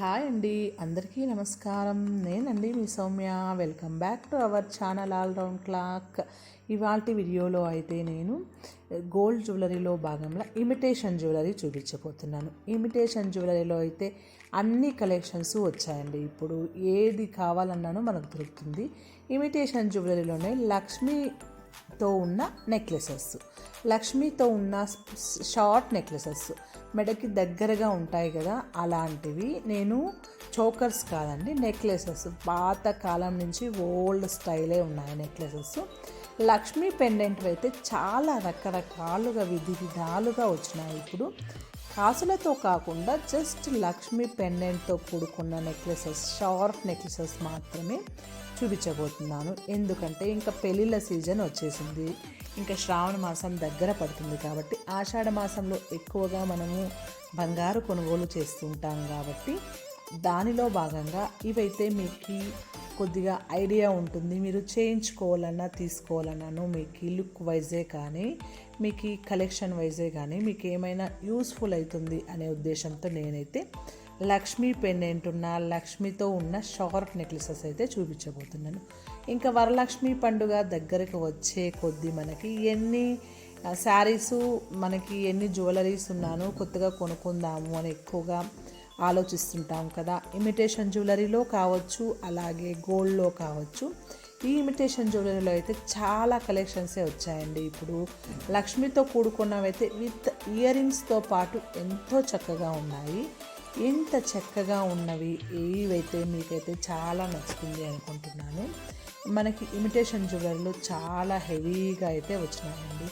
Hi అండి అందరికీ నమస్కారం. నేనండి మీ Soumya. Welcome back to our channel all round clock ఇవాళ వీడియోలో అయితే నేను గోల్డ్ జ్యువెలరీలో భాగంలో ఇమిటేషన్ జ్యువెలరీ చూపించబోతున్నాను. ఇమిటేషన్ జ్యువెలరీలో అయితే అన్ని కలెక్షన్స్ వచ్చాయండి. ఇప్పుడు ఏది కావాలన్నానో మనకు దొరుకుతుంది. ఇమిటేషన్ జ్యువెలరీలోనే లక్ష్మీ తో ఉన్న నెక్లెసెస్. లక్ష్మితో ఉన్న షార్ట్ నెక్లెసెస్. మెడకి దగ్గరగా ఉంటాయి కదా అలాంటివి. నేను చోకర్స్ కాదండి నెక్లెసెస్. పాత కాలం నుంచి ఓల్డ్ స్టైలే ఉన్నాయి నెక్లెసెస్. లక్ష్మీ పెండెంట్ అయితే చాలా రకరకాలుగా విధి విధాలుగా వచ్చినాయి ఇప్పుడు. కాసులతో కాకుండా జస్ట్ లక్ష్మీ పెండెంట్తో కూడుకున్న నెక్లెసెస్ షార్ట్ నెక్లెసెస్ మాత్రమే. చూపించబోతున్నాను. ఎందుకంటే ఇంకా పెళ్ళిళ్ళ సీజన్ వచ్చేసింది. ఇంకా శ్రావణ మాసం దగ్గర పడుతుంది కాబట్టి ఆషాఢ మాసంలో ఎక్కువగా మనము బంగారు కొనుగోలు చేస్తుంటాం కాబట్టి దానిలో భాగంగా ఇవైతే మీకు కొద్దిగా ఐడియా ఉంటుంది. మీరు చేయించుకోవాలన్నా తీసుకోవాలన్నాను మీకు లుక్ వైజే కానీ మీకు కలెక్షన్ వైజే కానీ మీకు ఏమైనా యూస్ఫుల్ అవుతుంది అనే ఉద్దేశంతో నేనైతే లక్ష్మీ పెండెంట్ ఉన్న లక్ష్మితో ఉన్న షార్ట్ నెక్లెసెస్ అయితే చూపించబోతున్నాను. ఇంకా వరలక్ష్మి పండుగ దగ్గరకు వచ్చే కొద్దీ మనకి ఎన్ని శారీసు మనకి ఎన్ని జ్యువెలరీస్ ఉన్నాను కొత్తగా కొనుక్కుందాము అని ఎక్కువగా ఆలోచిస్తుంటాం కదా. ఇమిటేషన్ జ్యువెలరీలో కావచ్చు అలాగే గోల్డ్లో కావచ్చు. ఈ ఇమిటేషన్ జ్యువెలరీలో అయితే చాలా కలెక్షన్సే వచ్చాయండి. ఇప్పుడు లక్ష్మితో కూడుకున్నవైతే విత్ ఇయర్ రింగ్స్తో పాటు ఎంతో చక్కగా ఉన్నాయి. ఎంత చక్కగా ఉన్నవి ఏవైతే మీకైతే చాలా నచ్చుతుంది అనుకుంటున్నాను మనకి ఇమిటేషన్ జ్యువెలర్లు చాలా హెవీగా అయితే వచ్చినాయండి.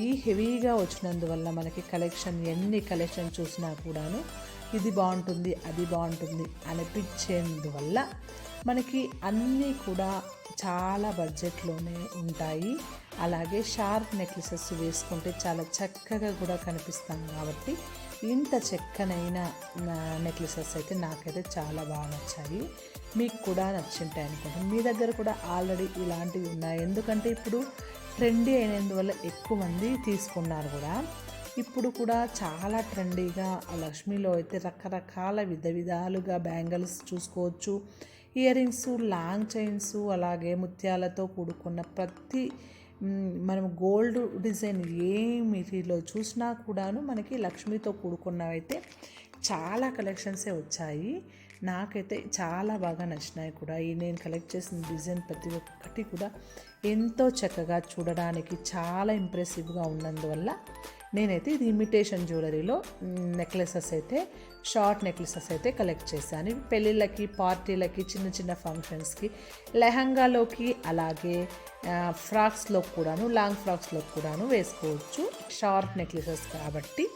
ఈ హెవీగా వచ్చినందువల్ల మనకి కలెక్షన్ ఎన్ని కలెక్షన్ చూసినా కూడాను ఇది బాగుంటుంది అది బాగుంటుంది అనిపించేందువల్ల మనకి అన్నీ కూడా చాలా బడ్జెట్లోనే ఉంటాయి. అలాగే షార్ప్ నెక్లెసెస్ వేసుకుంటే చాలా చక్కగా కూడా కనిపిస్తాం కాబట్టి ఇంత చక్కనైన నెక్లెసెస్ అయితే నాకైతే చాలా బాగా నచ్చాయి. మీకు కూడా నచ్చింటాయి అనుకుంటాను మీ దగ్గర కూడా ఆల్రెడీ ఇలాంటివి ఉన్నాయి. ఎందుకంటే ఇప్పుడు ట్రెండీ అయినందువల్ల ఎక్కువ మంది తీసుకున్నారు కూడా. ఇప్పుడు కూడా చాలా ట్రెండీగా లక్ష్మిలో అయితే రకరకాల విధ విధాలుగా బ్యాంగిల్స్ చూసుకోవచ్చు. ఇయర్ రింగ్స్ లాంగ్ చైన్స్ అలాగే ముత్యాలతో కూడుకున్న ప్రతి మనం గోల్డ్ డిజైన్ ఏమిటిలో చూసినా కూడాను మనకి లక్ష్మితో కూడుకున్నవైతే చాలా కలెక్షన్సే వచ్చాయి. నాకైతే చాలా బాగా నచ్చినాయి కూడా. ఈ నేను కలెక్ట్ చేసిన డిజైన్ ప్రతి ఒక్కటి కూడా ఎంతో చక్కగా చూడడానికి చాలా ఇంప్రెసివ్గా ఉన్నందువల్ల నేనైతే ఇది ఇమిటేషన్ జ్యువెలరీలో నెక్లెసెస్ అయితే షార్ట్ నెక్లెసెస్ అయితే కలెక్ట్ చేశాను. పెళ్ళిళ్ళకి పార్టీలకి చిన్న చిన్న ఫంక్షన్స్కి లెహంగాలోకి అలాగే ఫ్రాక్స్లో కూడాను లాంగ్ ఫ్రాక్స్లో కూడాను వేసుకోవచ్చు. షార్ట్ నెక్లెసెస్ కాబట్టి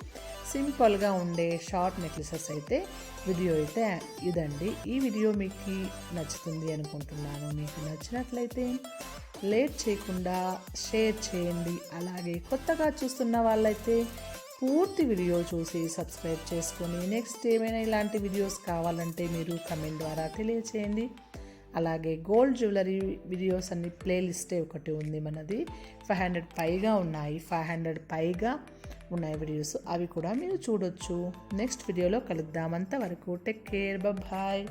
సింపుల్గా ఉండే షార్ట్ నెక్లెసెస్ అయితే వీడియో అయితే ఇదండి. ఈ వీడియో మీకు నచ్చుతుంది అనుకుంటున్నాను. మీకు నచ్చినట్లయితే లేట్ చేయకుండా షేర్ చేయండి. అలాగే కొత్తగా చూస్తున్న వాళ్ళైతే పూర్తి వీడియో చూసి సబ్స్క్రైబ్ చేసుకొని నెక్స్ట్ ఏమైనా ఇలాంటి వీడియోస్ కావాలంటే మీరు కమెంట్ ద్వారా తెలియచేయండి. అలాగే గోల్డ్ జ్యువెలరీ వీడియోస్ అన్ని ప్లేలిస్టే ఒకటి ఉంది మనది. ఫైవ్ హండ్రెడ్ పైగా ఉన్నాయి. ఫైవ్ హండ్రెడ్ పైగా ఉన్నాయి వీడియోస్. అవి కూడా మీరు చూడొచ్చు. నెక్స్ట్ వీడియోలో కలుద్దాం. అంతవరకు టేక్ కేర్. బాయ్